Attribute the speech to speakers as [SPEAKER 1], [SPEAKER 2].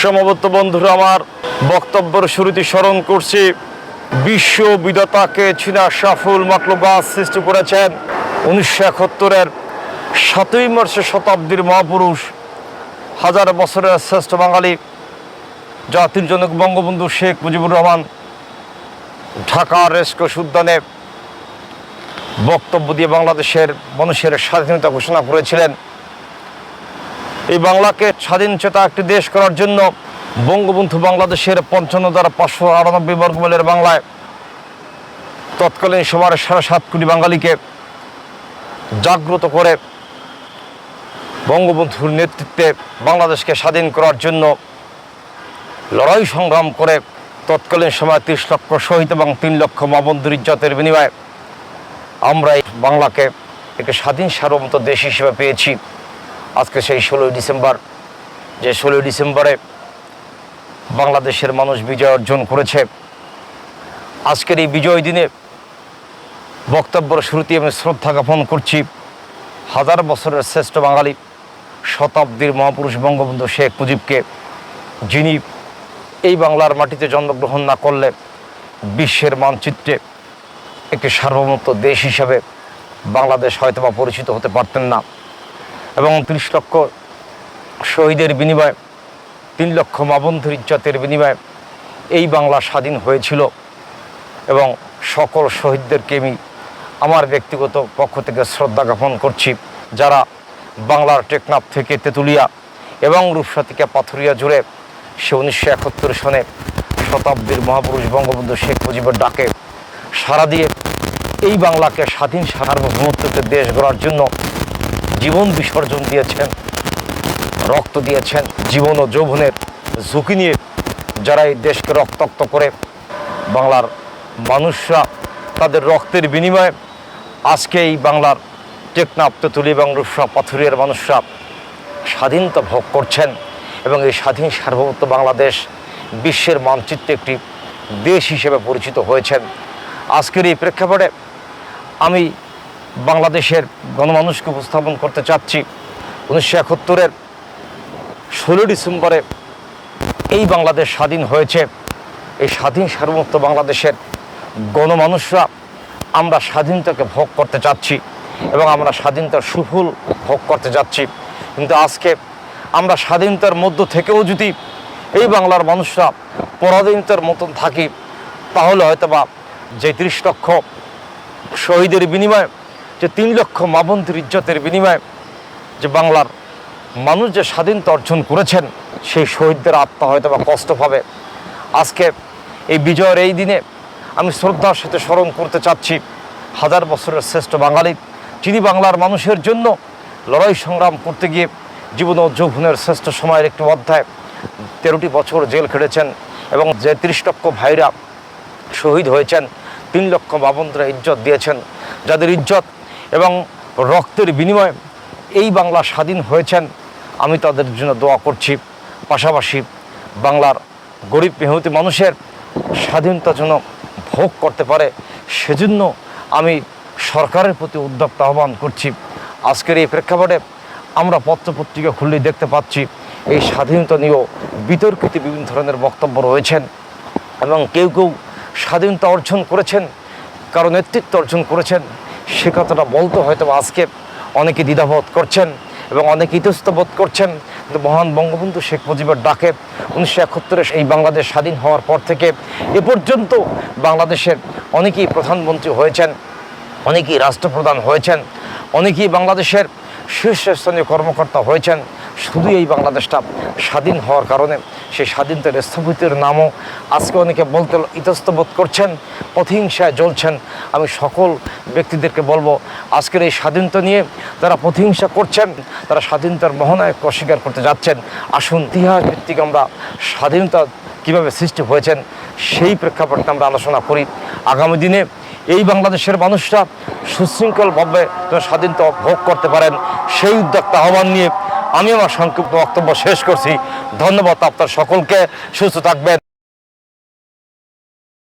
[SPEAKER 1] সমবত বন্ধুরা, আমার বক্তব্যের শুরুতে স্মরণ করছি, বিশ্ব বিদতাকে চীনা সাফুল মাকলুবাস সৃষ্টি করেছেন উনিশশো একাত্তরের সাতই মার্চে শতাব্দীর মহাপুরুষ, হাজার বছরের শ্রেষ্ঠ বাঙালি, জাতির জনক বঙ্গবন্ধু শেখ মুজিবুর রহমান ঢাকা রেসকোস উদ্যানে বক্তব্য দিয়ে বাংলাদেশের মানুষের স্বাধীনতা ঘোষণা করেছিলেন। এই বাংলাকে স্বাধীন চেতা একটি দেশ করার জন্য বঙ্গবন্ধু বাংলাদেশের পঞ্চান্ন দ্বারা পাঁচশো আটানব্বই বর্গমাইলের বাংলায় তৎকালীন সবার সাড়ে সাত কোটি বাঙালিকে জাগ্রত করে বঙ্গবন্ধুর নেতৃত্বে বাংলাদেশকে স্বাধীন করার জন্য লড়াই সংগ্রাম করে তৎকালীন সময় ত্রিশ লক্ষ শহীদ এবং তিন লক্ষ মাবন্ধুর ইজ্জতের বিনিময়ে আমরা এই বাংলাকে একটি স্বাধীন সার্বভৌমত দেশ হিসেবে পেয়েছি। আজকে সেই ষোলোই ডিসেম্বর, যে ষোলোই ডিসেম্বরে বাংলাদেশের মানুষ বিজয় অর্জন করেছে। আজকের এই বিজয় দিনে বক্তব্যের শুরুতে আমি শ্রদ্ধা জ্ঞাপন করছি হাজার বছরের শ্রেষ্ঠ বাঙালি শতাব্দীর মহাপুরুষ বঙ্গবন্ধু শেখ মুজিবকে, যিনি এই বাংলার মাটিতে জন্মগ্রহণ না করলে বিশ্বের মানচিত্রে একটি সার্বভৌমত্ব দেশ হিসাবে বাংলাদেশ হয়তোবা পরিচিত হতে পারতেন না। এবং ত্রিশ লক্ষ শহীদের বিনিময়ে, তিন লক্ষ মাবন্ধুর ইজ্জতের বিনিময়ে এই বাংলা স্বাধীন হয়েছিল এবং সকল শহীদদেরকে আমি আমার ব্যক্তিগত পক্ষ থেকে শ্রদ্ধা জ্ঞাপন করছি, যারা বাংলার টেকনাফ থেকে তেঁতুলিয়া এবং রূপসা থেকে পাথুরিয়া জুড়ে সে উনিশশো একাত্তর সনে শতাব্দীর মহাপুরুষ বঙ্গবন্ধু শেখ মুজিবের ডাকে সারা দিয়ে এই বাংলাকে স্বাধীন সার্বভৌমত্বকে দেশ গড়ার জন্য জীবন বিসর্জন দিয়েছেন, রক্ত দিয়েছেন, জীবন ও যৌবনের ঝুঁকি নিয়ে যারা এই দেশকে রক্তাক্ত করে, বাংলার মানুষরা তাদের রক্তের বিনিময়ে আজকে এই বাংলার টেকনাপ তেঁতুলি এবং রূপসা পাথুরিয়ার মানুষরা স্বাধীনতা ভোগ করছেন এবং এই স্বাধীন সার্বভৌমত্ব বাংলাদেশ বিশ্বের মানচিত্রে একটি দেশ হিসেবে পরিচিত হয়েছেন। আজকের এই প্রেক্ষাপটে আমি বাংলাদেশের গণমানুষকে উপস্থাপন করতে চাচ্ছি। উনিশশো একাত্তরের ষোলো ডিসেম্বরে এই বাংলাদেশ স্বাধীন হয়েছে। এই স্বাধীন সার্বভৌমত্ব বাংলাদেশের গণমানুষরা আমরা স্বাধীনতাকে ভোগ করতে চাচ্ছি এবং আমরা স্বাধীনতার সুফল ভোগ করতে যাচ্ছি। কিন্তু আজকে আমরা স্বাধীনতার মধ্য থেকেও যদি এই বাংলার মানুষরা পরাধীনতার মতন থাকি, তাহলে হয়তোবা যে ত্রিশ লক্ষ শহীদের বিনিময়ে যে তিন লক্ষ মাবন্তির ইজ্জতের বিনিময়ে যে বাংলার মানুষ যে স্বাধীনতা অর্জন করেছেন, সেই শহীদদের আত্মা হয়তো বা কষ্ট পাবে। আজকে এই বিজয়ের এই দিনে আমি শ্রদ্ধার সাথে স্মরণ করতে চাচ্ছি হাজার বছরের শ্রেষ্ঠ বাঙালি, যিনি বাংলার মানুষের জন্য লড়াই সংগ্রাম করতে গিয়ে জীবন ও যৌবনের শ্রেষ্ঠ সময়ের একটি অধ্যায়, তেরোটি বছর জেল খেটেছেন এবং যে ত্রিশ লক্ষ ভাইরা শহীদ হয়েছেন, তিন লক্ষ বাবনরা ইজ্জত দিয়েছেন, যাদের ইজ্জত এবং রক্তের বিনিময়ে এই বাংলা স্বাধীন হয়েছেন। আমি তাদের জন্য দোয়া করছি। পাশাপাশি বাংলার গরিব মেহনতি মানুষের স্বাধীনতা যেন ভোগ করতে পারে, সেজন্য আমি সরকারের প্রতি উদ্যোক্তা আহ্বান করছি। আজকের এই প্রেক্ষাপটে আমরা পত্রপত্রিকা খুললেই দেখতে পাচ্ছি, এই স্বাধীনতা নিয়েও বিতর্কিত বিভিন্ন ধরনের বক্তব্য রয়েছেন এবং কেউ কেউ স্বাধীনতা অর্জন করেছেন, কারও নেতৃত্ব অর্জন করেছেন। সে কথাটা বলতে হয়তো আজকে অনেকে দ্বিধাবোধ করছেন এবং অনেকে ইতস্ত বোধ করছেন। কিন্তু মহান বঙ্গবন্ধু শেখ মুজিবের ডাকে উনিশশো একাত্তরে এই বাংলাদেশ স্বাধীন হওয়ার পর থেকে এ পর্যন্ত বাংলাদেশের অনেকেই প্রধানমন্ত্রী হয়েছেন, অনেকেই রাষ্ট্রপ্রধান হয়েছেন, অনেকেই বাংলাদেশের শীর্ষস্থানীয় কর্মকর্তা হয়েছেন। শুধু এই বাংলাদেশটা স্বাধীন হওয়ার কারণে সেই স্বাধীনতার স্থপতির নামও আজকে অনেকে বলতে ইতস্তবোধ করছেন প্রতিহিংসায় জ্বলছেন। আমি সকল ব্যক্তিদেরকে বলব, আজকের এই স্বাধীনতা নিয়ে যারা প্রতিহিংসা করছেন, তারা স্বাধীনতার মহানায়ক অস্বীকার করতে যাচ্ছেন। আসুন, ইতিহাস ভিত্তিক আমরা স্বাধীনতা কীভাবে সৃষ্টি হয়েছেন, সেই প্রেক্ষাপটে আমরা আলোচনা করি। আগামী দিনে এই বাংলাদেশের মানুষরা সুশৃঙ্খলভাবে স্বাধীনতা ভোগ করতে পারেন, সেই উদ্যোক্তা আহ্বান নিয়ে আমি আমার সংক্ষিপ্ত বক্তব্য শেষ করছি। ধন্যবাদ আপনার সকলকে। সুস্থ থাকবেন।